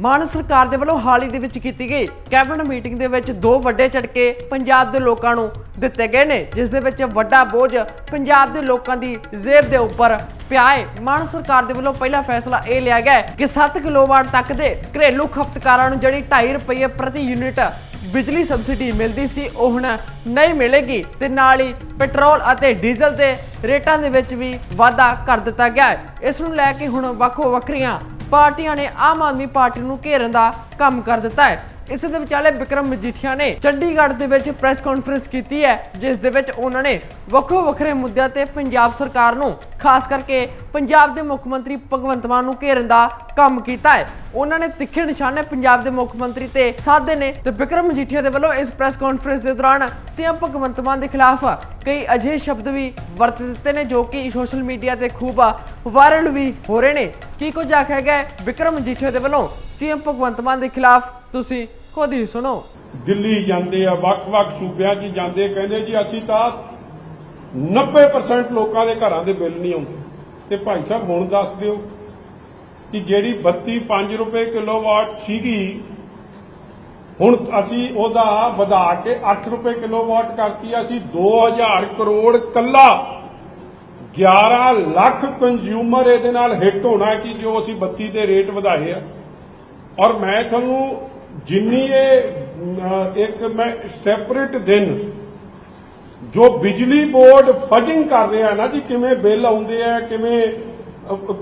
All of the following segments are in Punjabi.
ਮਾਨ ਸਰਕਾਰ ਦੇ ਵੱਲੋਂ ਹਾਲ ਹੀ ਦੇ ਵਿੱਚ ਕੀਤੀ ਗਈ ਕੈਬਨਿਟ ਮੀਟਿੰਗ ਦੇ ਵਿੱਚ ਦੋ ਵੱਡੇ ਝਟਕੇ ਪੰਜਾਬ ਦੇ ਲੋਕਾਂ ਨੂੰ ਦਿੱਤੇ ਗਏ ਨੇ, ਜਿਸ ਦੇ ਵਿੱਚ ਵੱਡਾ ਬੋਝ ਪੰਜਾਬ ਦੇ ਲੋਕਾਂ ਦੀ ਜੇਬ ਦੇ ਉੱਪਰ ਪਿਆ ਹੈ। ਮਾਨ ਸਰਕਾਰ ਦੇ ਵੱਲੋਂ ਪਹਿਲਾ ਫੈਸਲਾ ਇਹ ਲਿਆ ਗਿਆ ਕਿ 7 ਕਿਲੋਵਾਟ ਤੱਕ ਦੇ ਘਰੇਲੂ ਖਪਤਕਾਰਾਂ ਨੂੰ ਜਿਹੜੀ 2.5 ਰੁਪਏ ਪ੍ਰਤੀ ਯੂਨਿਟ ਬਿਜਲੀ ਸਬਸਿਡੀ ਮਿਲਦੀ ਸੀ, ਉਹ ਹੁਣ ਨਹੀਂ ਮਿਲੇਗੀ ਤੇ ਨਾਲ ਹੀ ਪੈਟਰੋਲ ਅਤੇ ਡੀਜ਼ਲ ਦੇ ਰੇਟਾਂ ਦੇ ਵਿੱਚ ਵੀ ਵਾਧਾ ਕਰ ਦਿੱਤਾ ਗਿਆ ਹੈ। ਇਸ ਨੂੰ ਲੈ ਕੇ ਹੁਣ ਵੱਖੋ ਵੱਖਰੀਆਂ ਪਾਰਟੀਆਂ ਨੇ ਆਮ ਆਦਮੀ ਪਾਰਟੀ ਨੂੰ ਘੇਰਨ ਦਾ ਕੰਮ ਕਰ ਦਿੱਤਾ ਹੈ। ਇਸ ਦੇ ਵਿਚਾਲੇ ਵਿਕਰਮ ਮਜੀਠੀਆ ਨੇ ਚੰਡੀਗੜ੍ਹ ਦੇ ਵਿੱਚ ਪ੍ਰੈਸ ਕਾਨਫਰੰਸ ਕੀਤੀ ਹੈ, ਜਿਸ ਦੇ ਵਿੱਚ ਉਹਨਾਂ ਨੇ ਵੱਖੋ ਵੱਖਰੇ ਮੁੱਦਿਆਂ ਤੇ ਪੰਜਾਬ ਸਰਕਾਰ ਨੂੰ, ਖਾਸ ਕਰਕੇ ਪੰਜਾਬ ਦੇ ਮੁੱਖ ਮੰਤਰੀ ਭਗਵੰਤ ਮਾਨ ਨੂੰ ਘੇਰਨ ਦਾ ਕੰਮ ਕੀਤਾ ਹੈ। ਉਹਨਾਂ ਨੇ ਤਿੱਖੇ ਨਿਸ਼ਾਨੇ ਪੰਜਾਬ ਦੇ ਮੁੱਖ ਮੰਤਰੀ ਤੇ ਸਾਧੇ ਨੇ ਤੇ ਵਿਕਰਮ ਮਜੀਠੀਆ ਦੇ ਵੱਲੋਂ ਇਸ ਪ੍ਰੈਸ ਕਾਨਫਰੰਸ ਦੇ ਦੌਰਾਨ ਸੀਐਮ ਭਗਵੰਤ ਮਾਨ ਦੇ ਖਿਲਾਫ ਕਈ ਅਜਿਹੇ ਸ਼ਬਦ ਵੀ ਵਰਤ ਦਿੱਤੇ ਨੇ, ਜੋ ਕਿ ਸੋਸ਼ਲ ਮੀਡੀਆ ਤੇ ਖੂਬ ਵਾਇਰਲ ਵੀ ਹੋ ਰਹੇ ਨੇ। ਕੀ ਕੁਝ ਆਖਿਆ ਗਿਆ ਹੈ? ਵਿਕਰਮ ਮਜੀਠੀਆ ਦੇ ਵੱਲੋਂ ਸੀਐਮ ਭਗਵੰਤ ਮਾਨ ਦੇ ਖਿਲਾਫ ਤੁਸੀਂ ਖੁਦ ਸੁਣੋ। ਦਿੱਲੀ ਜਾਂਦੇ ਆ, ਵੱਖ-ਵੱਖ ਸੂਬਿਆਂ 'ਚ ਜਾਂਦੇ, ਕਹਿੰਦੇ ਜੀ ਅਸੀਂ ਤਾਂ 90% ਲੋਕਾਂ ਦੇ ਘਰਾਂ ਦੇ ਬਿੱਲ ਨਹੀਂ ਆਉਂਦੇ। ਤੇ ਭਾਈ ਸਾਹਿਬ ਹੁਣ ਦੱਸ ਦਿਓ ਕਿ ਜਿਹੜੀ 32 5 ਰੁਪਏ ਕਿਲੋਵਾਟ ਸੀਗੀ, ਹੁਣ ਅਸੀਂ ਉਹਦਾ ਵਧਾ ਕੇ 8 ਰੁਪਏ ਕਿਲੋਵਾਟ ਕਰਤੀ, ਅਸੀਂ 2000 ਕਰੋੜ ਕੱਲਾ 11 ਲੱਖ ਕੰਜ਼ਿਊਮਰ ਇਹਦੇ ਨਾਲ ਹਿੱਟ ਹੋਣਾ ਕਿ ਜੋ ਅਸੀਂ ਬੱਤੀ ਦੇ ਰੇਟ ਵਧਾਏ ਆ। ਔਰ ਮੈਂ ਤੁਹਾਨੂੰ ਜਿੰਨੀ ਇਹ ਇੱਕ ਮੈਂ ਸੈਪਰੇਟ ਦਿਨ ਜੋ ਬਿਜਲੀ ਬੋਰਡ ਫਜਿੰਗ ਕਰ ਰਿਹਾ ਨਾ ਜੀ, ਕਿਵੇਂ ਬਿੱਲ ਆਉਂਦੇ ਆ, ਕਿਵੇਂ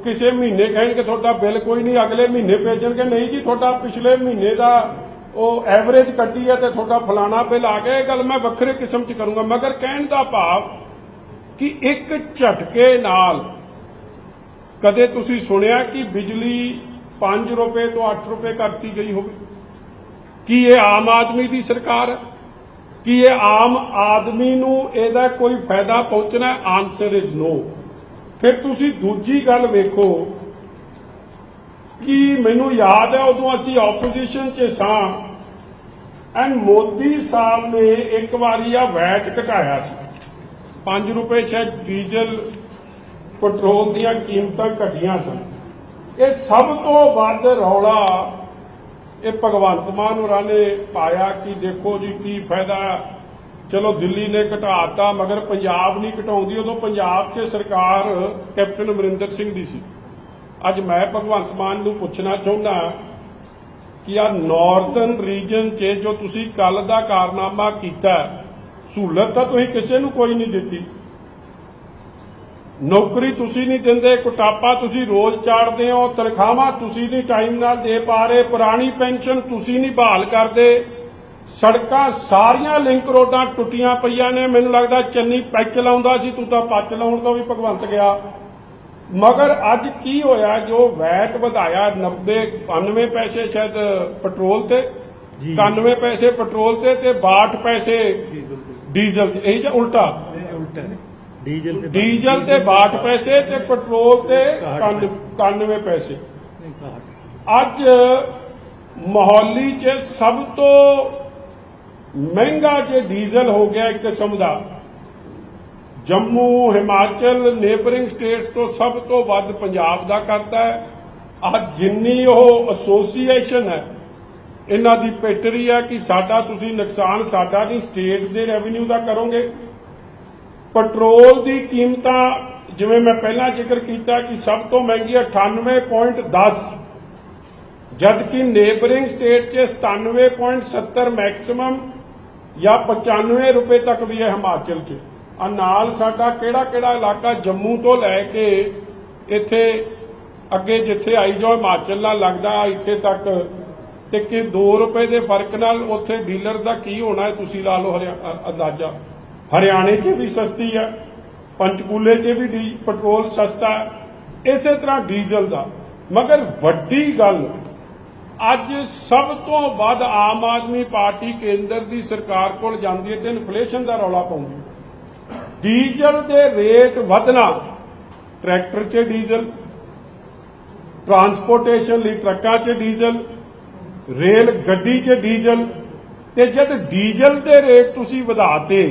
ਕਿਸੇ ਮਹੀਨੇ ਕਹਿਣਗੇ ਤੁਹਾਡਾ ਬਿੱਲ ਕੋਈ ਨਹੀਂ, ਅਗਲੇ ਮਹੀਨੇ ਭੇਜਣਗੇ, ਨਹੀਂ ਜੀ, ਤੁਹਾਡਾ ਪਿਛਲੇ ਮਹੀਨੇ ਦਾ ਉਹ ਐਵਰੇਜ ਕੱਢੀ ਹੈ ਤੇ ਤੁਹਾਡਾ ਫਲਾਣਾ ਬਿੱਲ ਆ ਗਿਆ, ਇਹ ਗੱਲ ਮੈਂ ਵੱਖਰੇ ਕਿਸਮ ਚ ਕਰੂੰਗਾ। ਮਗਰ ਕਹਿਣ ਦਾ ਭਾਵ ਕਿ ਇੱਕ ਝਟਕੇ ਨਾਲ ਕਦੇ ਤੁਸੀਂ ਸੁਣਿਆ ਕਿ ਬਿਜਲੀ 5 ਰੁਪਏ ਤੋਂ 8 ਰੁਪਏ ਕਰਤੀ ਗਈ ਹੋਵੇ? ਕੀ ਇਹ ਆਮ ਆਦਮੀ ਦੀ ਸਰਕਾਰ ਹੈ? ਕੀ ਇਹ ਆਮ ਆਦਮੀ ਨੂੰ ਇਹਦਾ ਕੋਈ ਫਾਇਦਾ ਪਹੁੰਚਣਾ ਆਨਸਰ ਇਜ਼ ਨੋ ਫਿਰ ਤੁਸੀਂ ਦੂਜੀ ਗੱਲ ਵੇਖੋ ਕਿ ਮੈਨੂੰ ਯਾਦ ਹੈ ਉਦੋਂ ਅਸੀਂ ਆਪੋਜੀਸ਼ਨ 'ਚ ਸਾਂ ਐਂਡ ਮੋਦੀ ਸਾਹਿਬ ਨੇ ਇੱਕ ਵਾਰੀ ਆ ਵੈਟ ਘਟਾਇਆ ਸੀ। 5 ਰੁਪਏ ਸ਼ਾਇਦ ਡੀਜ਼ਲ ਪੈਟਰੋਲ ਦੀਆਂ ਕੀਮਤਾਂ ਘਟੀਆਂ ਸਨ। ਇਹ ਸਭ ਤੋਂ ਵੱਧ ਰੌਲਾ ਇਹ ਭਗਵੰਤ ਮਾਨ ਹੋਰਾਂ ਨੇ ਪਾਇਆ ਕਿ ਦੇਖੋ ਜੀ ਕੀ ਫਾਇਦਾ। ਚਲੋ ਦਿੱਲੀ ਨੇ ਘਟਾਤਾ, ਮਗਰ ਪੰਜਾਬ ਨਹੀਂ ਘਟਾਉਂਦੀ, ਉਦੋਂ ਪੰਜਾਬ 'ਚ ਸਰਕਾਰ ਕੈਪਟਨ ਅਮਰਿੰਦਰ ਸਿੰਘ ਦੀ ਸੀ। ਅੱਜ ਮੈਂ ਭਗਵੰਤ ਮਾਨ ਨੂੰ ਪੁੱਛਣਾ ਚਾਹੁੰਦਾ ਕਿ ਆ ਨਾਰਥਰਨ ਰੀਜਨ 'ਚ ਜੋ ਤੁਸੀਂ ਕੱਲ ਦਾ ਕਾਰਨਾਮਾ ਕੀਤਾ, ਸਹੂਲਤ ਤਾਂ ਤੁਸੀਂ ਕਿਸੇ ਨੂੰ ਕੋਈ ਨਹੀਂ ਦਿੱਤੀ। ਨੌਕਰੀ ਤੁਸੀਂ ਨਹੀਂ ਦਿੰਦੇ ਕੁਟਾਪਾ ਤੁਸੀਂ ਰੋਜ਼ ਚਾੜਦੇ ਹੋ ਤਨਖਾਹਾਂ ਤੁਸੀਂ ਨਹੀਂ ਟਾਈਮ ਨਾਲ ਦੇ ਪਾ ਰਹੇ ਪੁਰਾਣੀ ਪੈਨਸ਼ਨ ਤੁਸੀਂ ਨਹੀਂ ਬਹਾਲ ਕਰਦੇ। ਸੜਕਾਂ ਸਾਰੀਆਂ ਲਿੰਕ ਰੋਡਾਂ ਟੁੱਟੀਆਂ ਪਈਆਂ ਨੇ ਮੈਨੂੰ ਲੱਗਦਾ ਚੰਨੀ ਪੈਚ ਲਾਉਂਦਾ ਸੀ ਤੂੰ ਤਾਂ ਪੱਚ ਲਾਉਣ ਤੋਂ ਵੀ ਭਗਵੰਤ ਗਿਆ। ਮਗਰ ਅੱਜ ਕੀ ਹੋਇਆ ਜੋ ਵੈਟ ਵਧਾਇਆ 90 92 ਪੈਸੇ ਸ਼ਾਇਦ ਪੈਟਰੋਲ ਤੇ 91 ਪੈਸੇ ਪੈਟਰੋਲ ਤੇ ਤੇ 62 ਪੈਸੇ ਡੀਜ਼ਲ ਤੇ। ਇਹੀ ਜਾਂ ਉਲਟਾ। ਉਲਟਾ। ਡੀਜ਼ਲ ਤੇ ਡੀਜ਼ਲ ਤੇ 62 ਪੈਸੇ ਤੇ ਪੈਟਰੋਲ ਤੇ 91 ਪੈਸੇ। ਅੱਜ ਮੋਹਾਲੀ 'ਚ ਸਭ ਤੋਂ ਮਹਿੰਗਾ ਜੇ ਡੀਜ਼ਲ ਹੋ ਗਿਆ ਇੱਕ ਕਿਸਮ ਦਾ ਜੰਮੂ ਹਿਮਾਚਲ ਨੇਬਰਿੰਗ ਸਟੇਟਸ ਤੋਂ ਸਭ ਤੋਂ ਵੱਧ ਪੰਜਾਬ ਦਾ ਕਰਦਾ ਹੈ। ਆ ਜਿੰਨੀ ਉਹ ਐਸੋਸੀਏਸ਼ਨ ਹੈ ਇਹਨਾਂ ਦੀ ਪੈਟਰੀ ਹੈ ਕਿ ਸਾਡਾ ਤੁਸੀਂ ਨੁਕਸਾਨ ਸਾਡਾ ਨਹੀਂ ਸਟੇਟ ਦੇ ਰੈਵਨਿਊ ਦਾ ਕਰੋਗੇ। ਪੈਟਰੋਲ ਦੀ ਕੀਮਤਾਂ, ਜਿਵੇਂ ਮੈਂ ਪਹਿਲਾਂ ਜ਼ਿਕਰ ਕੀਤਾ ਕਿ ਸਭ ਤੋਂ ਮਹਿੰਗੀ ਹੈ 98.10 ਜਦ ਕਿ ਨੇਬਰਿੰਗ ਸਟੇਟ 'ਚ 97.70 ਮੈਕਸਿਮਮ ਜਾਂ 95 ਰੁਪਏ ਤੱਕ ਵੀ ਹੈ ਹਿਮਾਚਲ 'ਚ। ਆ ਨਾਲ ਸਾਡਾ ਕਿਹੜਾ ਕਿਹੜਾ ਇਲਾਕਾ ਜੰਮੂ ਤੋਂ ਲੈ ਕੇ ਇੱਥੇ ਅੱਗੇ ਜਿੱਥੇ ਆਈ ਜੋ ਹਿਮਾਚਲ ਨਾਲ ਲੱਗਦਾ, ਇੱਥੇ ਤੱਕ ਤੇ ਕਿ 2 ਰੁਪਏ ਦੇ ਫ਼ਰਕ ਨਾਲ ਉੱਥੇ ਡੀਲਰ ਦਾ ਕੀ ਹੋਣਾ ਤੁਸੀਂ ਲਾ ਲਓ ਹਰਿਆ- ਅੰਦਾਜ਼ਾ। ਹਰਿਆਣੇ 'ਚ ਵੀ ਸਸਤੀ ਹੈ ਪੰਚਕੂਲੇ 'ਚ ਵੀ ਪੈਟਰੋਲ ਸਸਤਾ, ਇਸੇ ਤਰ੍ਹਾਂ ਡੀਜ਼ਲ ਦਾ। ਮਗਰ ਵੱਡੀ ਗੱਲ, ਅੱਜ ਸਭ ਤੋਂ ਵੱਧ ਆਮ ਆਦਮੀ ਪਾਰਟੀ ਕੇਂਦਰ ਦੀ ਸਰਕਾਰ ਕੋਲ ਜਾਂਦੀ ਹੈ ਤੇ ਇਨਫਲੇਸ਼ਨ ਦਾ ਰੌਲਾ ਪਾਉਂਦੀ ਹੈ। ਡੀਜ਼ਲ ਦੇ ਰੇਟ ਵਧਣਾ, ਟਰੈਕਟਰ 'ਚ ਡੀਜ਼ਲ, ਟਰਾਂਸਪੋਰਟੇਸ਼ਨ ਲਈ ਟਰੱਕਾਂ 'ਚ ਡੀਜ਼ਲ, ਰੇਲ ਗੱਡੀ 'ਚ ਡੀਜ਼ਲ, ਤੇ ਜਦ ਡੀਜ਼ਲ ਦੇ ਰੇਟ ਤੁਸੀਂ ਵਧਾਤੇ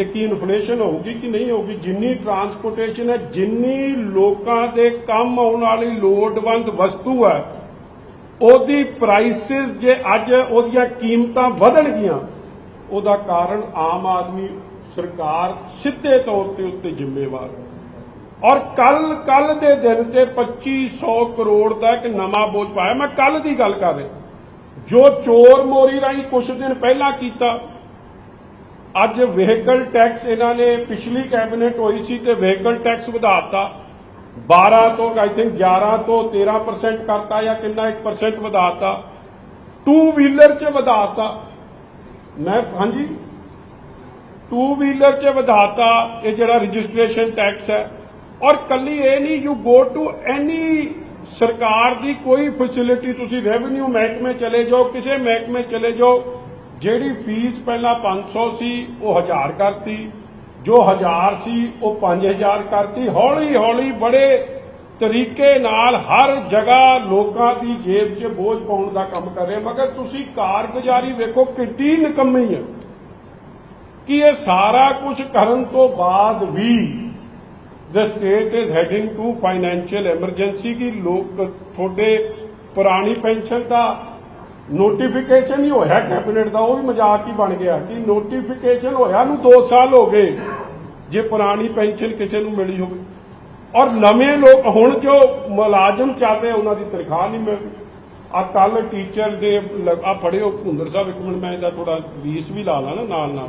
ਤੇ ਕੀ ਇਨਫਲੇਸ਼ਨ ਹੋਊਗੀ ਕਿ ਨਹੀਂ ਹੋਊਗੀ? ਜਿੰਨੀ ਟਰਾਂਸਪੋਰਟੇਸ਼ਨ ਹੈ, ਜਿੰਨੀ ਲੋਕਾਂ ਦੇ ਕੰਮ ਆਉਣ ਵਾਲੀ ਲੋੜਵੰਦ ਵਸਤੂ ਹੈ, ਉਹਦੀ ਪ੍ਰਾਈਸਿਸ ਜੇ ਅੱਜ ਉਹਦੀਆਂ ਕੀਮਤਾਂ ਵਧਣ ਉਹਦਾ ਕਾਰਨ ਆਮ ਆਦਮੀ ਸਰਕਾਰ ਸਿੱਧੇ ਤੌਰ ਤੇ ਉੱਤੇ ਜ਼ਿੰਮੇਵਾਰ ਹੈ। ਔਰ ਕੱਲ ਕੱਲ ਦੇ ਦਿਨ ਤੇ 2500 ਕਰੋੜ ਦਾ ਇੱਕ ਨਵਾਂ ਬੋਝ ਪਾਇਆ। ਮੈਂ ਕੱਲ ਦੀ ਗੱਲ ਕਰ ਰਿਹਾ। ਜੋ ਚੋਰ ਮੋਰੀ ਰਾਹੀਂ ਕੁਝ ਦਿਨ ਪਹਿਲਾਂ ਕੀਤਾ ਅੱਜ ਵਹੀਕਲ ਟੈਕਸ ਇਹਨਾਂ ਨੇ ਪਿਛਲੀ ਕੈਬਨਿਟ ਹੋਈ ਸੀ ਤੇ ਵਹੀਕਲ ਟੈਕਸ ਵਧਾਤਾ 12 ਤੋਂ ਆਈ ਥਿੰਕ 11 ਤੋਂ 13% ਕਰਤਾ ਜਾਂ ਕਿੰਨਾ 1% ਵਧਾਤਾ ਟੂ ਵੀਲਰ 'ਚ ਵਧਾਤਾ ਮੈਂ, ਹਾਂਜੀ? ਟੂ ਵੀਲਰ 'ਚ ਵਧਾਤਾ ਇਹ ਜਿਹੜਾ ਰਜਿਸਟ੍ਰੇਸ਼ਨ ਟੈਕਸ ਹੈ। ਔਰ ਕੱਲੀ ਇਹ ਨਹੀਂ ਯੂ ਗੋ ਟੂ ਐਨੀ ਸਰਕਾਰ ਦੀ ਕੋਈ ਫੈਸਿਲਿਟੀ ਤੁਸੀਂ ਰੈਵਨਿਊ ਮਹਿਕਮੇ ਚਲੇ ਜਾਓ, ਕਿਸੇ ਮਹਿਕਮੇ ਚਲੇ ਜਾਓ ਜਿਹੜੀ ਫੀਸ ਪਹਿਲਾਂ 500 ਸੀ ਉਹ 1000 ਕਰਤੀ। ਜੋ 1000 ਸੀ, ਉਹ 5000 ਕਰਤੀ। ਹੌਲੀ ਹੌਲੀ ਬੜੇ ਤਰੀਕੇ ਨਾਲ ਹਰ ਜਗ੍ਹਾ ਲੋਕਾਂ ਦੀ ਜੇਬ 'ਚ ਬੋਝ ਪਾਉਣ ਦਾ ਕੰਮ ਕਰ ਰਹੇ। ਮਗਰ ਤੁਸੀਂ ਕਾਰਗੁਜ਼ਾਰੀ ਵੇਖੋ, ਕਿੱਡੀ ਨਿਕੰਮੀ ਹੈ। ਕਿ ਇਹ ਸਾਰਾ ਕੁਝ ਕਰਨ ਤੋਂ ਬਾਅਦ ਵੀ the state is heading to financial emergency, ਕਿ ਲੋਕ ਤੁਹਾਡੇ ਪੁਰਾਣੀ ਪੈਨਸ਼ਨ ਦਾ ਨੋਟੀਫਿਕੇਸ਼ਨ ਹੀ ਹੋਇਆ ਕੈਬਨਿਟ ਦਾ, ਉਹ ਵੀ ਮਜ਼ਾਕ ਹੀ ਬਣ ਗਿਆ ਕਿ ਨੋਟੀਫਿਕੇਸ਼ਨ ਹੋਇਆ ਨੂੰ 2 ਸਾਲ ਹੋ ਗਏ। ਜੇ ਪੁਰਾਣੀ ਪੈਨਸ਼ਨ ਕਿਸੇ ਨੂੰ ਮਿਲੀ ਹੋਵੇ। ਔਰ ਨਵੇਂ ਲੋਕ, ਹੁਣ ਜੋ ਮੁਲਾਜ਼ਮ ਚੱਲ ਰਹੇ, ਉਹਨਾਂ ਦੀ ਤਨਖਾਹ ਨਹੀਂ ਮਿਲ ਰਹੀ। ਆ ਕੱਲ ਟੀਚਰ ਦੇ ਆ ਪੜਿਓ ਭੁੰਦਰ ਸਾਹਿਬ, ਇੱਕ ਮਿੰਟ ਮੈਂ ਇਹਦਾ ਥੋੜਾ ਵੀਸ ਵੀ ਲਾ ਲਾ ਨਾ ਨਾਲ ਨਾਲ।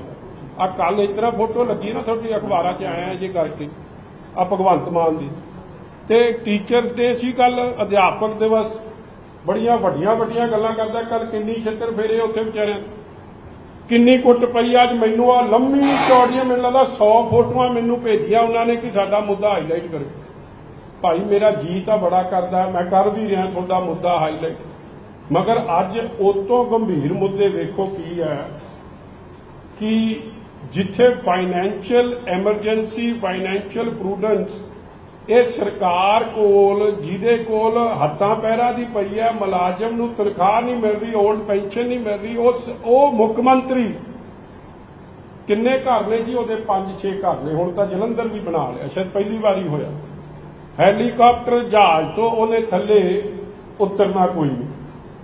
ਆ ਕੱਲ ਇਸ ਤਰ੍ਹਾਂ ਫੋਟੋ ਲੱਗੀ ਨਾ ਤੁਹਾਡੀ ਅਖਬਾਰਾਂ 'ਚ ਆਇਆ ਜੇ ਕਰਕੇ। ਆ ਭਗਵੰਤ ਮਾਨ ਦੀ। ਤੇ ਟੀਚਰਸ ਡੇ ਸੀ ਕੱਲ ਅਧਿਆਪਕ ਦਿਵਸ। ਬੜੀਆਂ ਵੱਡੀਆਂ ਵੱਡੀਆਂ ਗੱਲਾਂ ਕਰਦਾ ਕੱਲ ਕਿੰਨੀ ਛਿੱਤਰ ਫੇਰੇ ਉੱਥੇ ਵਿਚਾਰਿਆਂ ਕਿੰਨੀ ਕੁੱਟ ਪਈ ਅੱਜ ਮੈਨੂੰ ਆ ਲੰਮੀ ਚੌੜੀਆਂ ਮੈਨੂੰ ਲੱਗਦਾ 100 ਫੋਟੋਆਂ ਮੈਨੂੰ ਭੇਜੀਆਂ ਉਹਨਾਂ ਨੇ ਕਿ ਸਾਡਾ ਮੁੱਦਾ ਹਾਈਲਾਈਟ ਕਰੋ। ਭਾਈ, ਮੇਰਾ ਜੀ ਤਾਂ ਬੜਾ ਕਰਦਾ, ਮੈਂ ਕਰ ਵੀ ਰਿਹਾ ਤੁਹਾਡਾ ਮੁੱਦਾ ਹਾਈਲਾਈਟ ਮਗਰ ਅੱਜ ਉਹ ਤੋਂ ਗੰਭੀਰ ਮੁੱਦੇ ਵੇਖੋ ਕੀ ਹੈ ਕਿ ਜਿੱਥੇ ਫਾਈਨੈਂਸ਼ੀਅਲ ਐਮਰਜੈਂਸੀ ਫਾਈਨੈਂਸ਼ੀਅਲ ਪ੍ਰੂਡੈਂਸ ਇਹ ਸਰਕਾਰ ਕੋਲ, ਜਿਹਦੇ ਕੋਲ ਹੱਥਾਂ ਪੈਰਾਂ ਦੀ ਪਈ ਹੈ, ਮੁਲਾਜ਼ਮ ਨੂੰ ਤਨਖਾਹ ਨਹੀਂ ਮਿਲ ਰਹੀ 올ਡ ਪੈਨਸ਼ਨ ਨਹੀਂ ਮਿਲ ਰਹੀ ਉਸ ਉਹ ਮੁੱਖ ਮੰਤਰੀ ਕਿੰਨੇ ਘਰ ਨੇ ਜੀ? ਉਹਦੇ 5-6 ਘਰ ਨੇ। ਹੁਣ ਤਾਂ ਜਲੰਧਰ ਵੀ ਬਣਾ ਲਿਆ, ਸ਼ਾਇਦ ਪਹਿਲੀ ਵਾਰੀ ਹੋਇਆ। ਹੈਲੀਕਾਪਟਰ ਜਹਾਜ਼ ਤੋਂ ਉਹਨੇ ਥੱਲੇ ਉਤਰਨਾ ਕੋਈ ਨਹੀਂ।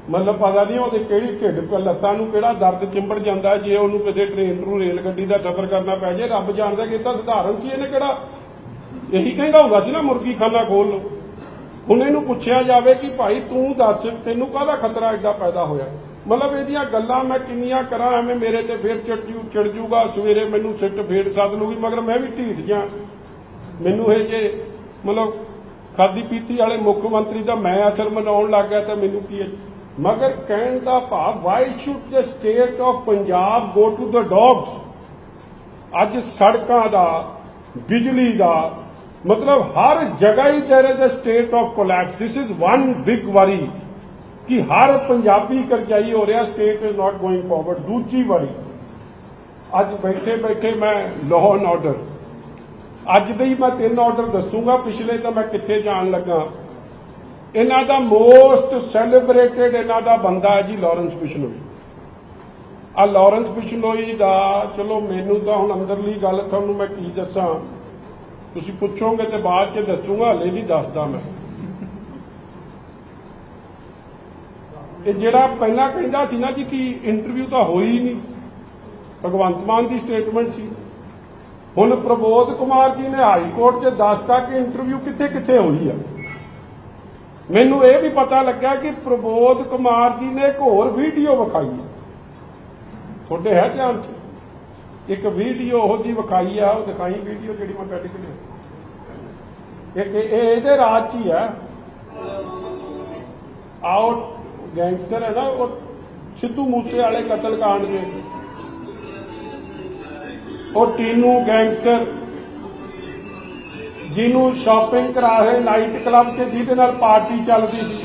ਮਤਲਬ ਪਤਾ ਨਹੀਂ ਉਹਦੇ ਕਿਹੜੀ ਢਿੱਡ ਲੱਤਾਂ ਨੂੰ ਕਿਹੜਾ ਦਰਦ ਚਿੰਬੜ ਜਾਂਦਾ ਜੇ ਉਹਨੂੰ ਕਿਸੇ ਟ੍ਰੇਨ ਨੂੰ ਰੇਲ ਗੱਡੀ ਦਾ ਸਫ਼ਰ ਕਰਨਾ ਪੈ ਜੇ ਰੱਬ ਜਾਣਦਾ ਕਿ ਇਹ ਤਾਂ ਸਧਾਰਨ ਸੀ, ਇਹਨੇ ਕਿਹੜਾ ਇਹੀ ਕਹਿੰਦਾ ਹੁੰਦਾ ਸੀ ਨਾ ਮੁਰਗੀ ਖਾਨਾ ਖੋਲ ਲਓ। ਹੁਣ ਇਹਨੂੰ ਪੁੱਛਿਆ ਜਾਵੇ ਕਿ ਭਾਈ ਤੂੰ ਦੱਸ, ਤੈਨੂੰ ਕਾਹਦਾ ਖਤਰਾ ਐਡਾ ਪੈਦਾ ਹੋਇਆ? ਮਤਲਬ ਇਹਦੀਆਂ ਗੱਲਾਂ ਮੈਂ ਕਿੰਨੀਆਂ ਕਰਾਂ, ਐਵੇਂ ਮੇਰੇ ਤੇ ਫੇਰ ਚੜ ਜੂ, ਚੜ ਜੂਗਾ, ਸਵੇਰੇ ਮੈਨੂੰ ਸਿੱਟ ਫੇਰ ਸੱਦ ਲੂਗੀ, ਮਗਰ ਮੈਂ ਵੀ ਢੀਠ ਜਾਂ ਮੈਨੂੰ ਇਹ ਜੇ ਮਤਲਬ ਖਾਦੀ ਪੀਤੀ ਵਾਲੇ ਮੁੱਖ ਮੰਤਰੀ ਦਾ ਮੈਂ ਅਸਰ ਮਨਾਉਣ ਲੱਗ ਗਿਆ ਤਾਂ ਮੈਨੂੰ ਕੀ ਹੈ? ਮਗਰ ਕਹਿਣ ਦਾ ਭਾਵ why should the state of Punjab go to the dogs ਅੱਜ ਸੜਕਾਂ ਦਾ, ਬਿਜਲੀ ਦਾ ਮਤਲਬ ਹਰ ਜਗ੍ਹਾ ਹੀ there is a state of collapse. This is one big worry ਕਿ ਹਰ ਪੰਜਾਬੀ ਕਰਜ਼ਾਈ ਹੋ ਰਿਹਾ state is not going forward ਦੂਜੀ ਵਾਰੀ ਅੱਜ ਬੈਠੇ ਬੈਠੇ ਮੈਂ ਲਾਅ ਆਰਡਰ ਅੱਜ ਦੇ ਹੀ ਮੈਂ ਤਿੰਨ ਆਰਡਰ ਦੱਸੂਗਾ, ਪਿਛਲੇ ਤਾਂ ਮੈਂ ਕਿੱਥੇ ਜਾਣ ਲੱਗਾ। ਇਹਨਾਂ ਦਾ ਮੋਸਟ ਸੈਲੀਬ੍ਰੇਟਡ ਇਹਨਾਂ ਦਾ ਬੰਦਾ ਹੈ ਜੀ ਲਾਰੈਂਸ ਬਿਸ਼ਨੋਈ ਆ ਲਾਰੈਂਸ ਬਿਸ਼ਨੋਈ ਦਾ, ਚਲੋ ਮੈਨੂੰ ਤਾਂ ਹੁਣ ਅੰਦਰਲੀ ਗੱਲ, ਤੁਹਾਨੂੰ ਮੈਂ ਕੀ ਦੱਸਾਂ? ਤੁਸੀਂ ਪੁੱਛੋਗੇ ਤੇ ਬਾਅਦ ਚ ਦੱਸੂਗਾ, ਹਲੇ ਨਹੀਂ ਦੱਸਦਾ ਮੈਂ। ਇਹ ਜਿਹੜਾ ਪਹਿਲਾਂ ਕਹਿੰਦਾ ਸੀ ਨਾ ਜੀ ਕਿ ਇੰਟਰਵਿਊ ਤਾਂ ਹੋਈ ਨਹੀਂ, ਭਗਵੰਤ ਮਾਨ ਦੀ ਸਟੇਟਮੈਂਟ ਸੀ। ਹੁਣ ਪ੍ਰਬੋਧ ਕੁਮਾਰ ਜੀ ਨੇ ਹਾਈ ਕੋਰਟ 'ਚ ਦੱਸਤਾ ਕਿ ਇੰਟਰਵਿਊ ਕਿੱਥੇ ਕਿੱਥੇ ਹੋਈ ਆ। ਮੈਨੂੰ ਇਹ ਵੀ ਪਤਾ ਲੱਗਾ ਕਿ ਪ੍ਰਬੋਧ ਕੁਮਾਰ ਜੀ ਨੇ ਇੱਕ ਹੋਰ ਵੀਡੀਓ ਵਿਖਾਈ ਤੁਹਾਡੇ ਹੈ ਧਿਆਨ 'ਚ? ਇੱਕ ਵੀਡੀਓ ਉਹ ਜੀ ਵਿਖਾਈ ਆ, ਉਹ ਦਿਖਾਈ ਵੀਡੀਓ ਜਿਹੜੀ ਮੈਂ ਕੱਢ ਕੇ ਇੱਕ ਇਹ ਇਹਦੇ ਰਾਜ 'ਚ ਹੀ ਆ। ਆਓ, ਗੈਂਗਸਟਰ ਹੈ ਨਾ, ਉਹ ਸਿੱਧੂ ਮੂਸੇ ਵਾਲੇ ਕਾਂਡ ਦੇ। ਉਹ ਟੀਨੂ ਗੈਂਗਸਟਰ, ਜਿਹਨੂੰ ਸ਼ਾਪਿੰਗ ਕਰਾ ਰਹੇ ਨਾਈਟ ਕਲੱਬ 'ਚ, ਜਿਹਦੇ ਨਾਲ ਪਾਰਟੀ ਚੱਲਦੀ ਸੀ।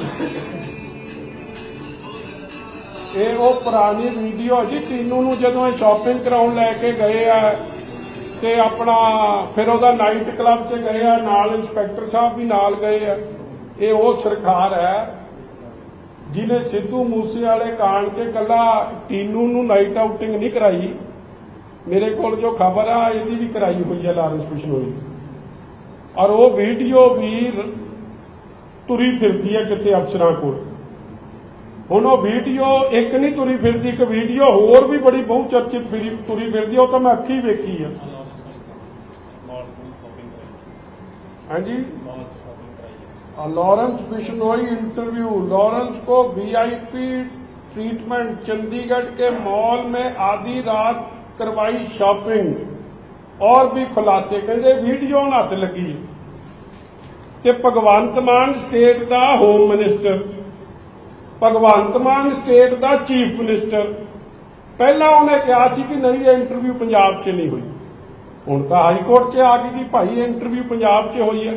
ਇਹ ਉਹ ਪੁਰਾਣੀ ਵੀਡੀਓ ਜੀ ਟੀਨੂ ਨੂੰ ਜਦੋਂ ਇਹ ਸ਼ਾਪਿੰਗ ਕਰਾਉਣ ਲੈ ਕੇ ਗਏ ਆ ਤੇ ਆਪਣਾ ਫਿਰ ਉਹਦਾ ਨਾਈਟ ਕਲੱਬ 'ਚ ਗਏ ਆ, ਨਾਲ ਇੰਸਪੈਕਟਰ ਸਾਹਿਬ ਵੀ ਨਾਲ ਗਏ ਆ। ਇਹ ਉਹ ਸਰਕਾਰ ਹੈ, ਜਿਹਨੇ ਸਿੱਧੂ ਮੂਸੇ ਵਾਲੇ ਕਾਂਡ 'ਚ ਕੱਲਾ ਟੀਨੂ ਨੂੰ ਨਾਈਟ ਆਊਟਿੰਗ ਨਹੀਂ ਕਰਾਈ। ਮੇਰੇ ਕੋਲ ਜੋ ਖਬਰ ਆ, ਇਹਦੀ ਵੀ ਕਰਾਈ ਹੋਈ ਹੈ ਲਾਰੈਂਸ ਬਿਸ਼ਨੋਈ ਔਰ ਉਹ ਵੀਡੀਓ ਵੀ ਤੁਰੀ ਫਿਰਦੀ ਹੈ ਕਿਤੇ ਅਫਸਰਾਂ ਕੋਲ। ਹੁਣ ਉਹ ਵੀਡੀਓ ਇੱਕ ਨਹੀਂ ਤੁਰੀ ਫਿਰਦੀ ਇੱਕ ਵੀਡੀਓ ਹੋਰ ਵੀ ਬੜੀ ਬਹੁ ਚਰਚਿਤ ਫਿਰੀ ਤੁਰੀ ਫਿਰਦੀ ਆ, ਉਹ ਤਾਂ ਮੈਂ ਅੱਖੀ ਵੇਖੀ ਆ ਹਾਂਜੀ लॉरेंस बिश्नोई इंटरव्यू लॉरेंस को वीआईपी ट्रीटमेंट चंडीगढ़ के मॉल में आधी रात करवाई शॉपिंग और भी खुलासे कहते वीडियो ਹੁਣ ਹੱਥ ਲੱਗੀ ਹੈ। ਤੇ ਭਗਵੰਤ ਮਾਨ ਸਟੇਟ ਦਾ home minister Bhagwant Mann state ਦਾ ਚੀਫ ਮਿਨਿਸਟਰ ਪਹਿਲਾਂ ਉਹਨੇ ਕਿਹਾ ਸੀ ਕਿ ਨਹੀਂ, ਇਹ ਇੰਟਰਵਿਊ ਪੰਜਾਬ 'ਚ ਨਹੀਂ ਹੋਈ। ਹੁਣ ਤਾਂ ਹਾਈ ਕੋਰਟ 'ਚ ਆ ਗਈ ਕਿ ਭਾਈ, ਇਹ ਇੰਟਰਵਿਊ ਪੰਜਾਬ 'ਚ ਹੋਈ ਹੈ।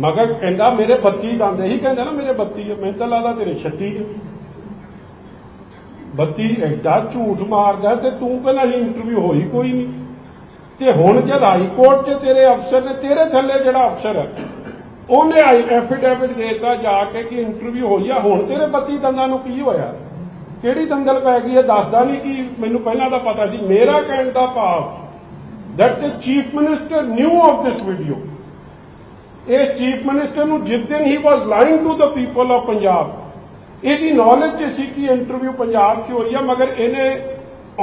ਮਗਰ ਕਹਿੰਦਾ, ਮੇਰੇ 32 ਦੰਦ ਇਹੀ ਕਹਿੰਦਾ ਨਾ, ਮੇਰੇ 32 ਹੈ ਮੈਨੂੰ ਤਾਂ ਲੱਗਦਾ ਤੇਰੇ 36 ਹੈ 32 ਐਡਾ ਝੂਠ ਮਾਰਦਾ ਤੇ ਤੂੰ ਕਹਿੰਦਾ ਸੀ ਇੰਟਰਵਿਊ ਹੋਈ ਕੋਈ ਨਹੀਂ। ਤੇ ਹੁਣ ਜਦ ਹਾਈ ਕੋਰਟ 'ਚ ਤੇਰੇ ਅਫਸਰ ਨੇ, ਤੇਰੇ ਥੱਲੇ ਜਿਹੜਾ ਅਫਸਰ ਹੈ ਉਹਨੇ ਐਫੀਡੇਵਿਟ ਦੇਤਾ ਜਾ ਕੇ ਕਿ ਇੰਟਰਵਿਊ ਹੋਈ ਆ। ਹੁਣ ਤੇਰੇ 32 ਦੰਦਾਂ ਨੂੰ ਕੀ ਹੋਇਆ? ਕਿਹੜੀ ਦੰਗਲ ਪੈ ਗਈ ਹੈ? ਦੱਸਦਾ ਨਹੀਂ ਕਿ ਮੈਨੂੰ ਪਹਿਲਾਂ ਤਾਂ ਪਤਾ ਸੀ। ਮੇਰਾ ਕਹਿਣ ਦਾ ਭਾਵ, that the chief minister knew of this video ਇਸ ਚੀਫ ਮਿਨਿਸਟਰ ਨੂੰ ਜਿਸ ਦਿਨ ਹੀ was lying to the people of Punjab ਇਹਦੀ ਨੌਲੇਜ ਚ ਸੀ ਕਿ ਇੰਟਰਵਿਊ ਪੰਜਾਬ 'ਚ ਹੋਈ ਆ, ਮਗਰ ਇਹਨੇ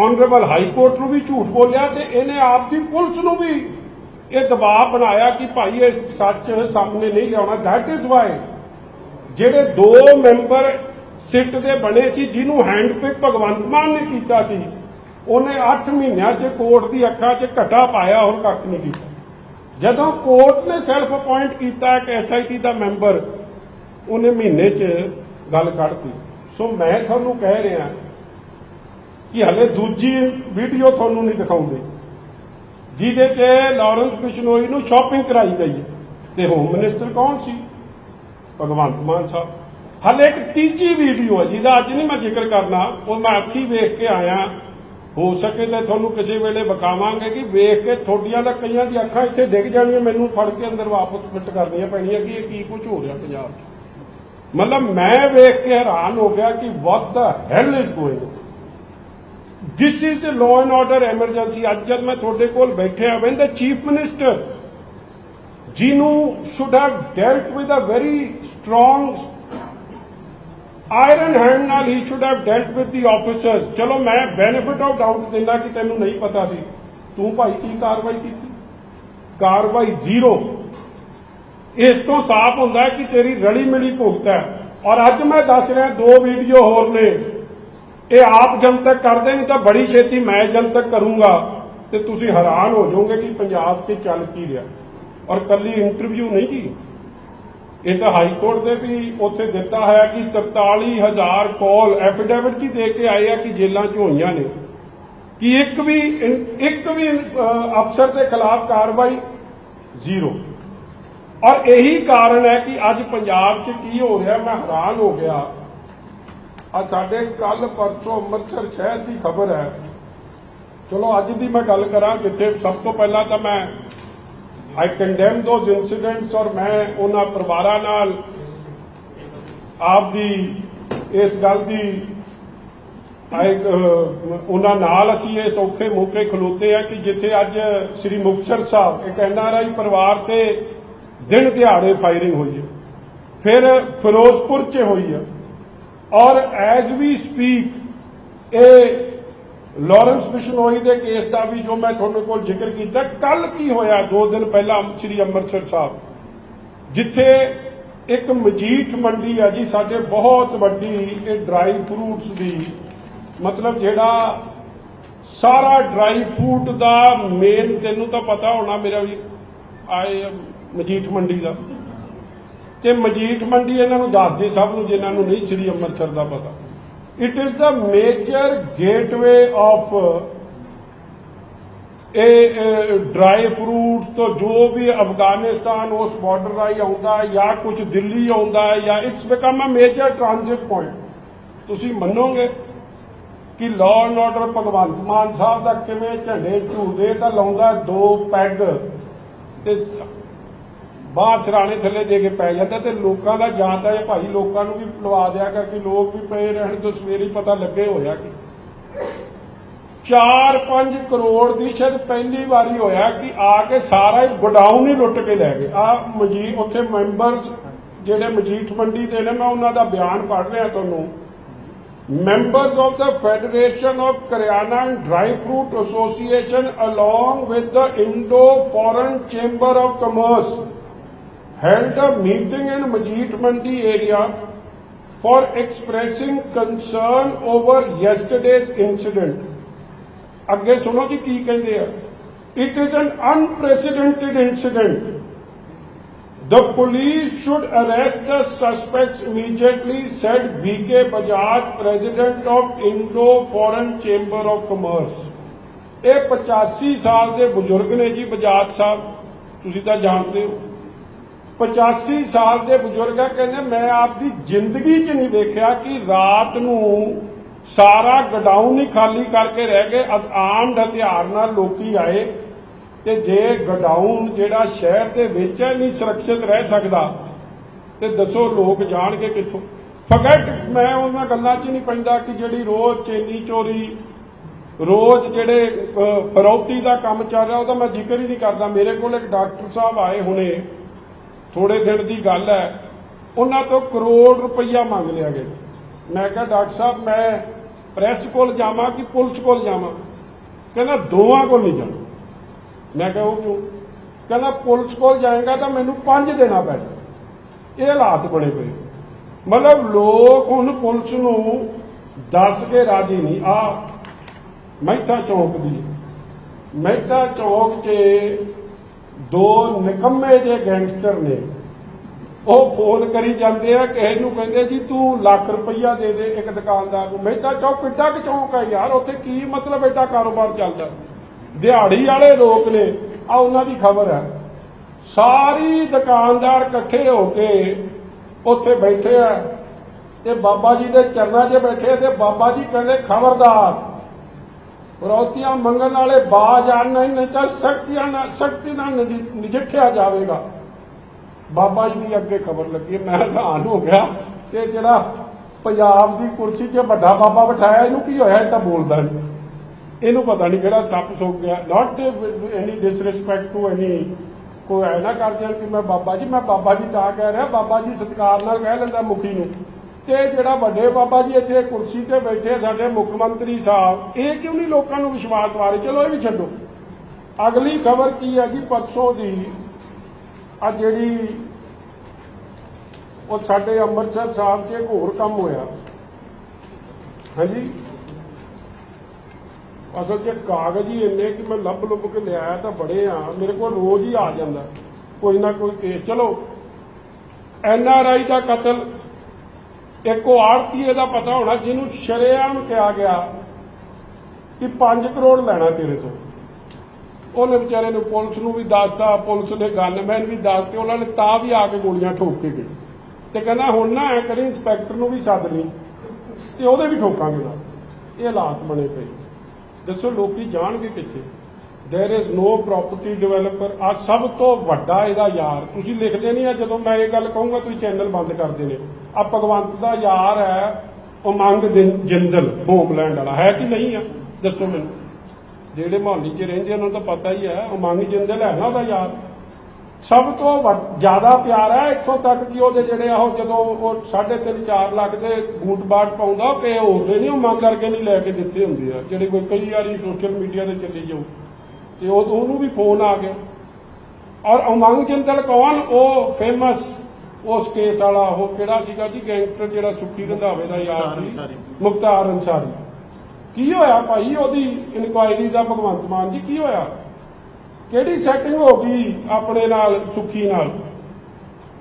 ਆਨਰੇਬਲ ਹਾਈ ਕੋਰਟ ਨੂੰ ਵੀ ਝੂਠ ਬੋਲਿਆ ਤੇ ਇਹਨੇ ਆਪ ਦੀ ਪੁਲਿਸ ਨੂੰ ਵੀ ਇਹ ਦਬਾਅ ਬਣਾਇਆ ਕਿ ਭਾਈ ਇਹ ਸੱਚ ਸਾਹਮਣੇ ਨਹੀਂ ਲਿਆਉਣਾ। ਦੈਟ ਇਜ ਵਾਈ ਜਿਹੜੇ ਦੋ ਮੈਂਬਰ ਸਿੱਟ ਦੇ ਬਣੇ ਸੀ, ਜਿਹਨੂੰ ਹੈਂਡਪਿਕ ਭਗਵੰਤ ਮਾਨ ਨੇ ਕੀਤਾ ਸੀ, ਉਹਨੇ 8 ਮਹੀਨਿਆਂ 'ਚ ਕੋਰਟ ਦੀ ਅੱਖਾਂ 'ਚ ਘਟਾ ਪਾਇਆ, ਹੋਰ ਕੱਖ ਨਹੀਂ ਕੀਤਾ। ਜਦੋਂ ਕੋਰਟ ਨੇ ਸੈਲਫ ਅਪਾਇੰਟ ਕੀਤਾ ਇੱਕ ਐਸਆਈਟੀ ਦਾ ਮੈਂਬਰ, ਉਹਨੇ ਮਹੀਨੇ 'ਚ ਗੱਲ ਕੱਢਤੀ। ਸੋ ਮੈਂ ਤੁਹਾਨੂੰ ਕਹਿ ਰਿਹਾ ਕਿ ਹਲੇ ਦੂਜੀ ਵੀਡੀਓ ਤੁਹਾਨੂੰ ਨਹੀਂ ਦਿਖਾਉਂਦੇ। ਜਿਹਦੇ 'ਚ ਲਾਰੈਂਸ ਬਿਸ਼ਨੋਈ ਨੂੰ ਸ਼ਾਪਿੰਗ ਕਰਾਈ ਗਈ ਤੇ ਹੋਮ ਮਿਨਿਸਟਰ ਕੌਣ ਸੀ? ਭਗਵੰਤ ਮਾਨ ਸਾਹਿਬ। ਹਲੇ ਇੱਕ ਤੀਜੀ ਵੀਡੀਓ ਹੈ, ਜਿਹਦਾ ਅੱਜ ਨਹੀਂ ਮੈਂ ਜ਼ਿਕਰ ਕਰਨਾ। ਉਹ ਮੈਂ ਅੱਖੀ ਵੇਖ ਕੇ ਆਇਆ। ਹੋ ਸਕੇ ਤਾਂ ਤੁਹਾਨੂੰ ਕਿਸੇ ਵੇਲੇ ਵਿਖਾਵਾਂਗੇ ਕਿ ਵੇਖ ਕੇ ਥੋਡੀਆਂ ਦਾ ਕਈਆਂ ਦੀ ਅੱਖਾਂ ਇੱਥੇ ਡਿੱਗ ਜਾਣੀਆਂ, ਮੈਨੂੰ ਫੜ ਕੇ ਅੰਦਰ ਵਾਪਸ ਫਿੱਟ ਕਰਨੀਆਂ ਪੈਣੀਆਂ ਕਿ ਇਹ ਕੀ ਕੁਝ ਹੋ ਰਿਹਾ ਪੰਜਾਬ 'ਚ। ਮਤਲਬ ਮੈਂ ਵੇਖ ਕੇ ਹੈਰਾਨ ਹੋ ਗਿਆ ਕਿ what the hell is going this is the law and order emergency ਅੱਜ ਜਦ ਮੈਂ ਤੁਹਾਡੇ ਕੋਲ ਬੈਠਿਆ ਵੈਨ ਦਾ ਚੀਫ ਮਿਨਿਸਟਰ ਜਿਹਨੂੰ should have dealt with a very strong iron hand ਨਾਲ ਹੀ should have dealt with the officers ਚਲੋ ਮੈਂ ਬੈਨੀਫਿਟ ਆਫ ਡਾਊਟ ਦਿੰਦਾ ਕਿ ਤੈਨੂੰ ਨਹੀਂ ਪਤਾ ਸੀ ਤੂੰ ਭਾਈ ਕੀ ਕਾਰਵਾਈ ਕੀਤੀ ਕਾਰਵਾਈ ਜ਼ੀਰੋ ਇਸ ਤੋਂ ਸਾਫ਼ ਹੁੰਦਾ ਕਿ ਤੇਰੀ ਰਲੀ ਮਿਲੀ ਭੁਗਤ ਹੈ ਔਰ ਅੱਜ ਮੈਂ ਦੱਸ ਰਿਹਾ ਦੋ ਵੀਡੀਓ ਹੋਰ ਨੇ। ਇਹ ਆਪ ਜਨਤਕ ਕਰਦੇ ਨਹੀਂ ਤਾਂ ਬੜੀ ਛੇਤੀ ਮੈਂ ਜਨਤਕ ਕਰੂੰਗਾ ਤੇ ਤੁਸੀਂ ਹੈਰਾਨ ਹੋ ਜਾਓਗੇ ਕਿ ਪੰਜਾਬ 'ਚ ਚੱਲ ਕੀ ਰਿਹਾ। ਔਰ ਕੱਲੀ ਇੰਟਰਵਿਊ ਨਹੀਂ ਜੀ। ਇਹ ਤਾਂ ਹਾਈ ਕੋਰਟ ਦੇ ਵੀ ਉੱਥੇ ਦਿੱਤਾ ਹੋਇਆ ਕਿ 43000 ਕਾਲ ਐਫੀਡੇਵਿਟ ਕੀ ਦੇ ਕੇ ਆਏ ਆ ਕਿ ਜੇਲਾਂ 'ਚ ਹੋਈਆਂ ਨੇ। ਕਿ ਇੱਕ ਵੀ ਇੱਕ ਵੀ ਅਫਸਰ ਦੇ ਖਿਲਾਫ ਕਾਰਵਾਈ ਜ਼ੀਰੋ। ਔਰ ਇਹੀ ਕਾਰਨ ਹੈ ਕਿ ਅੱਜ ਪੰਜਾਬ 'ਚ ਕੀ ਹੋ ਰਿਹਾ, ਮੈਂ ਹੈਰਾਨ ਹੋ ਗਿਆ। ਅੱਜ ਸਾਡੇ ਕੱਲ ਪਰਸੋਂ ਅੰਮ੍ਰਿਤਸਰ ਸ਼ਹਿਰ ਦੀ ਖਬਰ ਹੈ। ਚਲੋ ਅੱਜ ਦੀ ਮੈਂ ਗੱਲ ਕਰਾਂ, ਜਿੱਥੇ ਸਭ ਤੋਂ ਪਹਿਲਾਂ ਤਾਂ ਮੈਂ ਆਈ ਕੰਡੈਮ ਦੋਜ਼ ਇਨਸੀਡੈਂਟਸ ਔਰ ਮੈਂ ਉਹਨਾਂ ਪਰਿਵਾਰਾਂ ਨਾਲ ਆਪ ਦੀ ਇਸ ਗੱਲ ਦੀ ਉਹਨਾਂ ਨਾਲ ਅਸੀਂ ਇਸ ਔਖੇ ਮੌਕੇ ਖਲੋਤੇ ਆ ਕਿ ਜਿੱਥੇ ਅੱਜ ਸ੍ਰੀ ਮੁਕਤਸਰ ਸਾਹਿਬ, ਇੱਕ ਐਨਆਰਆਈ ਪਰਿਵਾਰ ਤੇ ਦਿਨ ਦਿਹਾੜੇ ਫਾਇਰਿੰਗ ਹੋਈ ਹੈ। ਫਿਰ ਫਿਰੋਜ਼ਪੁਰ 'ਚ ਹੋਈ ਹੈ। ਔਰ ਐਜ਼ ਵੀ ਸਪੀਕ ਇਹ ਲਾਰੈਂਸ ਬਿਸ਼ਨੋਈ ਦੇ ਕੇਸ ਦਾ ਵੀ ਜੋ ਮੈਂ ਤੁਹਾਡੇ ਕੋਲ ਜ਼ਿਕਰ ਕੀਤਾ ਕੱਲ ਕੀ ਹੋਇਆ? ਦੋ ਦਿਨ ਪਹਿਲਾਂ ਸ੍ਰੀ ਅੰਮ੍ਰਿਤਸਰ ਸਾਹਿਬ, ਜਿੱਥੇ ਇੱਕ ਮਜੀਠ ਮੰਡੀ ਆ ਜੀ, ਸਾਡੇ ਬਹੁਤ ਵੱਡੀ ਇਹ ਡਰਾਈ ਫਰੂਟਸ ਦੀ, ਮਤਲਬ ਜਿਹੜਾ ਸਾਰਾ ਡਰਾਈ ਫਰੂਟ ਦਾ ਮੇਨ ਤੈਨੂੰ ਤਾਂ ਪਤਾ ਹੋਣਾ ਮੇਰਾ ਵੀ, ਆਏ ਮਜੀਠ ਮੰਡੀ ਦਾ। ਤੇ ਮਜੀਠ ਮੰਡੀ ਇਹਨਾਂ ਨੂੰ ਦੱਸਦੀ, ਸਭ ਨੂੰ ਜਿਨ੍ਹਾਂ ਨੂੰ ਨਹੀਂ, ਸ੍ਰੀ ਅੰਮ੍ਰਿਤਸਰ ਦਾ ਪਤਾ। It is the major gateway of ਇਹ ਡਰਾਈ ਫਰੂਟਸ ਤੋਂ ਜੋ ਵੀ ਅਫਗਾਨਿਸਤਾਨ ਉਸ ਬਾਰਡਰ ਰਾਹੀਂ ਆਉਂਦਾ ਜਾਂ ਕੁਝ ਦਿੱਲੀ ਆਉਂਦਾ ਜਾਂ it's become a major transit point ਤੁਸੀਂ ਮੰਨੋਗੇ ਕਿ law and order Bhagwant Mann ਸਾਹਿਬ ਦਾ ਕਿਵੇਂ ਝੰਡੇ ਝੂਦੇ ਤਾਂ ਲਾਉਂਦਾ ਦੋ ਪੈਗ ਤੇ ਬਾਹਰ ਸਰਾਣੇ ਥੱਲੇ ਦੇ ਕੇ ਪੈ ਜਾਂਦਾ ਤੇ ਲੋਕਾਂ ਦਾ ਜਾਂ ਤਾਂ ਇਹ ਭਾਈ ਲੋਕਾਂ ਨੂੰ ਵੀ ਲਵਾ ਦਿਆ ਕਰ ਕਿ ਲੋਕ ਵੀ ਪਏ ਰਹਿਣ ਤੋਂ ਸਵੇਰੇ ਹੀ ਪਤਾ ਲੱਗੇ ਹੋਇਆ ਕਿ 4-5 ਕਰੋੜ ਦੀ ਸ਼ਾਇਦ ਪਹਿਲੀ ਵਾਰੀ ਹੋਇਆ ਕਿ ਆ ਕੇ ਸਾਰਾ ਹੀ ਗੋਡਾਊਨ ਹੀ ਲੁੱਟ ਕੇ ਲੈ ਗਏ। ਆ ਮਜੀਦ ਉੱਥੇ ਮੈਂਬਰਸ ਜਿਹੜੇ ਮਜੀਠ ਮੰਡੀ ਦੇ ਨੇ, ਮੈਂ ਉਹਨਾਂ ਦਾ ਬਿਆਨ ਪੜ੍ਹ ਰਿਹਾ ਤੁਹਾਨੂੰ। members of the Federation of Karyana and Dry Fruit Association along with the Indo-Foreign Chamber of Commerce held a meeting in Majid Mandi area for expressing concern over yesterday's incident. ਅੱਗੇ ਸੁਣੋ ਜੀ ਕੀ ਕਹਿੰਦੇ ਆ It is an unprecedented incident. The police should arrest the suspects immediately, said BK Bajaj, president of Indo-Foreign Chamber of Commerce. ਇਹ 85 ਸਾਲ ਦੇ ਬਜ਼ੁਰਗ ਨੇ ਜੀ ਬਜਾਜ ਸਾਹਿਬ ਤੁਸੀਂ ਤਾਂ ਜਾਣਦੇ ਹੋ 85 ਸਾਲ ਦੇ ਬਜ਼ੁਰਗ ਆ ਕਹਿੰਦੇ ਮੈਂ ਆਪਦੀ ਜ਼ਿੰਦਗੀ 'ਚ ਨਹੀਂ ਵੇਖਿਆ ਕਿ ਰਾਤ ਨੂੰ ਸਾਰਾ ਗਡਾਊਨ ਹੀ ਖਾਲੀ ਕਰਕੇ ਰਹਿ ਗਏ ਆਰਮਡ ਹਥਿਆਰ ਨਾਲ ਲੋਕੀ ਆਏ ਤੇ ਜੇ ਗਡਾਊਨ ਜਿਹੜਾ ਸ਼ਹਿਰ ਦੇ ਵਿੱਚ ਹੈ ਨਹੀਂ ਸੁਰੱਖਿਅਤ ਰਹਿ ਸਕਦਾ ਤੇ ਦੱਸੋ ਲੋਕ ਜਾਣਗੇ ਕਿੱਥੋਂ? ਫਗਟ ਮੈਂ ਉਹਨਾਂ ਗੱਲਾਂ 'ਚ ਨਹੀਂ ਪੈਂਦਾ ਕਿ ਜਿਹੜੀ ਰੋਜ਼ ਚੇਨੀ ਚੋਰੀ ਰੋਜ਼ ਜਿਹੜੇ ਅ, ਫਰੌਤੀ ਦਾ ਕੰਮ ਚੱਲ ਰਿਹਾ ਉਹਦਾ ਮੈਂ ਜ਼ਿਕਰ ਹੀ ਨਹੀਂ ਕਰਦਾ। ਮੇਰੇ ਕੋਲ ਇੱਕ ਡਾਕਟਰ ਸਾਹਿਬ ਆਏ ਹੁਣੇ ਥੋੜੇ ਦਿਨ ਦੀ ਗੱਲ ਹੈ, ਉਹਨਾਂ ਤੋਂ ਕਰੋੜ ਰੁਪਈਆ ਮੰਗ ਲਿਆ ਗਿਆ। ਮੈਂ ਕਿਹਾ, ਡਾਕਟਰ ਸਾਹਿਬ, ਮੈਂ ਪ੍ਰੈਸ ਕੋਲ ਜਾਵਾਂ ਕਿ ਪੁਲਿਸ ਕੋਲ ਜਾਵਾਂ? ਕਹਿੰਦਾ, ਦੋਵਾਂ ਕੋਲ ਨਹੀਂ ਜਾਣਾ। ਮੈਂ ਕਿਹਾ, ਉਹ ਕਿਉਂ? ਕਹਿੰਦਾ, ਪੁਲਿਸ ਕੋਲ ਜਾਏਗਾ ਤਾਂ ਮੈਨੂੰ 5 ਦੇਣਾ ਪੈਣਾ ਇਹ ਹਾਲਾਤ ਬਣੇ ਪਏ। ਮਤਲਬ ਲੋਕ ਹੁਣ ਪੁਲਿਸ ਨੂੰ ਦੱਸ ਕੇ ਰਾਜੀ ਨਹੀਂ। ਆ ਮਹਿਤਾ ਚੌਕ ਦੀ ਮਹਿਤਾ ਚੌਕ 'ਚ ਦੋ ਨਿਕੰਮੇ ਜੇ ਗੈਂਗਸਟਰ ਨੇ। ਉਹ ਫੋਨ ਕਰੀ ਜਾਂਦੇ ਆ, ਕਿਸੇ ਨੂੰ ਕਹਿੰਦੇ ਜੀ ਤੂੰ ਲੱਖ ਰੁਪਈਆ ਦੇ ਦੇ ਇੱਕ ਦੁਕਾਨਦਾਰ ਨੂੰ। ਮਹਿਤਾ ਚੌਕ ਕਿੱਡਾ ਕਿ ਚੌਕ ਆ ਯਾਰ, ਉੱਥੇ ਕੀ ਮਤਲਬ ਐਡਾ ਕਾਰੋਬਾਰ ਚੱਲਦਾ? ਦਿਹਾੜੀ ਵਾਲੇ ਲੋਕ ਨੇ ਆ ਉਹਨਾਂ ਦੀ ਖਬਰ ਹੈ। ਸਾਰੀ ਦੁਕਾਨਦਾਰ ਇਕੱਠੇ ਹੋ ਕੇ ਉੱਥੇ ਬੈਠੇ ਆ। ਤੇ ਬਾਬਾ ਜੀ ਦੇ ਚਰਨਾਂ 'ਚ ਬੈਠੇ ਤੇ ਬਾਬਾ ਜੀ ਕਹਿੰਦੇ, ਖਬਰਦਾਰ ਫਰੌਤੀਆਂ ਮੰਗਣ ਵਾਲੇ ਬਾਜ ਆਣ ਨਹੀਂ ਤਾਂ ਸ਼ਕਤੀਆਂ ਨਾਲ ਸ਼ਕਤੀ ਨਾਲ ਨਜਿੱਠਿਆ ਜਾਵੇਗਾ। ਬਾਬਾ ਜੀ ਦੀ ਅੱਗੇ ਖਬਰ ਲੱਗੀ, ਮੈਂ ਹੈਰਾਨ ਹੋ ਗਿਆ ਤੇ ਜਿਹੜਾ ਪੰਜਾਬ ਦੀ ਕੁਰਸੀ 'ਤੇ ਵੱਡਾ ਬਾਬਾ ਬਿਠਾਇਆ, ਇਹਨੂੰ ਕੀ ਹੋਇਆ, ਇਹ ਤਾਂ ਬੋਲਦਾ ਨਹੀਂ ਇਹਨੂੰ ਪਤਾ ਨਹੀਂ ਕਿਹੜਾ ਸੱਪ ਸੁੱਕ ਗਿਆ। ਨਾਟ ਐਨੀ ਡਿਸਰੈਸਪੈਕਟ ਟੂ ਐਨੀ ਕੋਈ ਐ ਨਾ ਕਰ ਜਾਣ ਕਿ ਮੈਂ ਬਾਬਾ ਜੀ, ਮੈਂ ਬਾਬਾ ਜੀ ਤਾਂ ਕਹਿ ਰਿਹਾ, ਬਾਬਾ ਜੀ ਸਤਿਕਾਰ ਨਾਲ ਕਹਿ ਲੈਂਦਾ ਮੁਖੀ ਨੂੰ। ਤੇ ਜਿਹੜਾ ਵੱਡੇ ਬਾਬਾ ਜੀ ਇੱਥੇ ਕੁਰਸੀ ਤੇ ਬੈਠੇ ਸਾਡੇ ਮੁੱਖ ਮੰਤਰੀ ਸਾਹਿਬ, ਇਹ ਕਿਉਂ ਨਹੀਂ ਲੋਕਾਂ ਨੂੰ ਵਿਸ਼ਵਾਸ ਦਵਾ ਰਹੇ? ਚਲੋ ਇਹ ਵੀ ਛੱਡੋ। ਅਗਲੀ ਖਬਰ ਕੀ ਹੈ ਜੀ? ਪਰਸੋਂ ਦੀ ਆ ਜਿਹੜੀ ਉਹ ਸਾਡੇ ਅੰਮ੍ਰਿਤਸਰ ਸਾਹਿਬ 'ਚ ਇੱਕ ਹੋਰ ਕੰਮ ਹੋਇਆ। ਹਾਂਜੀ? ਅਸਲ 'ਚ ਕਾਗਜ਼ ਹੀ ਇੰਨੇ ਕਿ ਮੈਂ ਲੱਭ ਲੁੱਭ ਕੇ ਲਿਆਇਆ ਤਾਂ ਬੜੇ ਆ। ਮੇਰੇ ਕੋਲ ਰੋਜ਼ ਹੀ ਆ ਜਾਂਦਾ। ਕੋਈ ਨਾ ਕੋਈ ਕੇਸ। ਚਲੋ, ਐਨ ਆਰ ਆਈ ਦਾ ਕਤਲ ਇੱਕ ਉਹ ਆੜਤੀਏ ਦਾ ਪਤਾ ਹੋਣਾ, ਜਿਹਨੂੰ ਸ਼ਰੇਆਮ ਕਿਹਾ ਗਿਆ ਕਿ 5 ਕਰੋੜ ਲੈਣਾ ਤੇਰੇ ਤੋਂ। ਉਹਨੇ ਵਿਚਾਰੇ ਨੂੰ ਪੁਲਿਸ ਨੂੰ ਵੀ ਦੱਸਤਾ, ਪੁਲਿਸ ਨੇ ਗਨਮੈਨ ਵੀ ਦੱਸਤੇ, ਉਹਨਾਂ ਨੇ ਤਾਂ ਵੀ ਆ ਕੇ ਗੋਲੀਆਂ ਠੋਕ ਕੇ ਗਏ। ਤੇ ਕਹਿੰਦਾ, ਹੁਣ ਨਾ ਐ ਕਰੀ, ਇੰਸਪੈਕਟਰ ਨੂੰ ਵੀ ਸੱਦ ਲਈ ਤੇ ਉਹਦੇ ਵੀ ਠੋਕਾਂਗੇ ਨਾਲ ਇਹ ਹਾਲਾਤ ਬਣੇ ਪਏ। ਦੱਸੋ, ਲੋਕੀ ਜਾਣਗੇ ਕਿੱਥੇ? there is no property developer ਆ ਸਭ ਤੋਂ ਵੱਡਾ ਇਹਦਾ ਯਾਰ ਤੁਸੀਂ ਲਿਖਦੇ ਨਹੀਂ ਆ ਜਦੋਂ ਮੈਂ ਇਹ ਗੱਲ ਕਹੂੰਗਾ ਤੁਸੀਂ ਚੈਨਲ ਬੰਦ ਕਰਦੇ ਨੇ ਆ ਭਗਵੰਤ ਦਾ ਯਾਰ ਹੈ ਉਮੰਗ ਦਿਨ- ਜਿੰਦਲ ਹੋਮਲੈਂਡ ਵਾਲਾ ਹੈ ਕਿ ਨਹੀਂ ਆ ਦੱਸੋ ਮੈਨੂੰ ਜਿਹੜੇ ਮੁਹੱਲੇ 'ਚ ਰਹਿੰਦੇ ਉਹਨਾਂ ਨੂੰ ਤਾਂ ਪਤਾ ਹੀ ਹੈ ਉਮੰਗ ਜਿੰਦਲ ਹੈ ਨਾ ਉਹਦਾ ਯਾਰ ਸਭ ਤੋਂ ਵੱਡ- ਜ਼ਿਆਦਾ ਪਿਆਰ ਹੈ ਇੱਥੋਂ ਤੱਕ ਕਿ ਉਹਦੇ ਜਿਹੜੇ ਆ ਉਹ ਜਦੋਂ ਉਹ 3.5 4 ਲੱਖ ਦੇ ਬੂਟ ਬਾਟ ਪਾਉਂਦਾ ਉਹ ਕਿਸੇ ਹੋਰ ਦੇ ਨਹੀਂ ਉਹ ਮੰਗ ਕਰਕੇ ਨਹੀਂ ਲੈ ਕੇ ਦਿੱਤੇ ਹੁੰਦੇ ਆ ਜਿਹੜੇ ਕੋਈ ਕਈ ਵਾਰੀ ਸੋਸ਼ਲ ਮੀਡੀਆ ਤੇ ਚੱਲੀ ਜਾਓ ਤੇ ਉਹ ਉਹਨੂੰ ਵੀ ਫੋਨ ਆ ਗਿਆ। ਔਰ ਉਮੰਗ ਜਿੰਦਲ ਕੌਣ? ਉਹ ਫੇਮਸ ਉਸ ਕੇਸ ਵਾਲਾ ਉਹ ਕਿਹੜਾ ਸੀਗਾ ਜੀ? ਗੈਂਗਸਟਰ ਜਿਹੜਾ ਸੁੱਖੀ ਰੰਧਾਵੇ ਦਾ ਯਾਰ ਸੀ। ਮੁਖਤਾਰ ਅੰਸਾਰੀ। ਕੀ ਹੋਇਆ ਭਾਈ? ਉਹਦੀ ਇਨਕੁਆਇਰੀ ਦਾ ਭਗਵੰਤ ਮਾਨ ਜੀ ਕੀ ਹੋਇਆ? ਕਿਹੜੀ ਸੈਟਿੰਗ ਹੋ ਗਈ ਆਪਣੇ ਨਾਲ ਸੁੱਖੀ ਨਾਲ?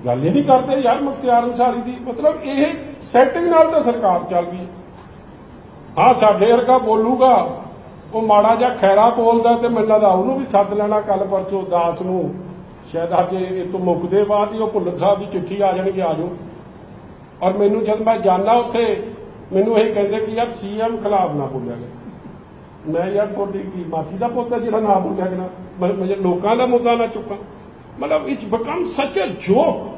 ਗੱਲ ਹੀ ਨਹੀਂ ਕਰਦੇ ਯਾਰ ਮੁਖਤਿਆਰ ਅੰਸਾਰੀ ਦੀ। ਮਤਲਬ ਇਹ ਸੈਟਿੰਗ ਨਾਲ ਤਾਂ ਸਰਕਾਰ ਚੱਲ ਗਈ। ਹਾਂ ਸਾਡੇ ਵਰਗਾ ਬੋਲੂਗਾ। ਉਹ ਮਾੜਾ ਜਿਹਾ ਖੈਰਾ ਬੋਲਦਾ ਤੇ ਮੈਨੂੰ ਲੱਗਦਾ ਉਹਨੂੰ ਵੀ ਸੱਦ ਲੈਣਾ ਕੱਲ ਪਰਸੋਂ ਦਾਸ ਨੂੰ। ਸ਼ਾਇਦ ਅੱਜ ਇਹ ਤੋਂ ਮੁੱਕਦੇ ਬਾਅਦ ਹੀ ਉਹ ਭੁੱਲਰ ਸਾਹਿਬ ਦੀ ਚਿੱਠੀ ਆ ਜਾਣਗੇ, ਆ ਜਾਓ। ਔਰ ਮੈਨੂੰ ਜਦ ਮੈਂ ਜਾਣਾ ਉੱਥੇ, ਮੈਨੂੰ ਇਹ ਕਹਿੰਦੇ ਕਿ ਯਾਰ ਸੀਐਮ ਖਿਲਾਫ ਨਾ ਬੋਲਿਆ ਗਿਆ ਮੈਂ ਯਾਰ ਤੁਹਾਡੀ ਕੀ ਮਾਸੀ ਦਾ ਪੁੱਤ ਹੈ ਜਿਹੜਾ ਨਾ ਬੋਲਿਆ ਗਿਆ ਮੈਂ ਮੈਂ ਲੋਕਾਂ ਦਾ ਮੁੱਦਾ ਨਾ ਚੁੱਕਾਂ। ਮਤਲਬ ਇਟਸ ਬਿਕਮ ਸੱਚ ਅ ਜੋਕ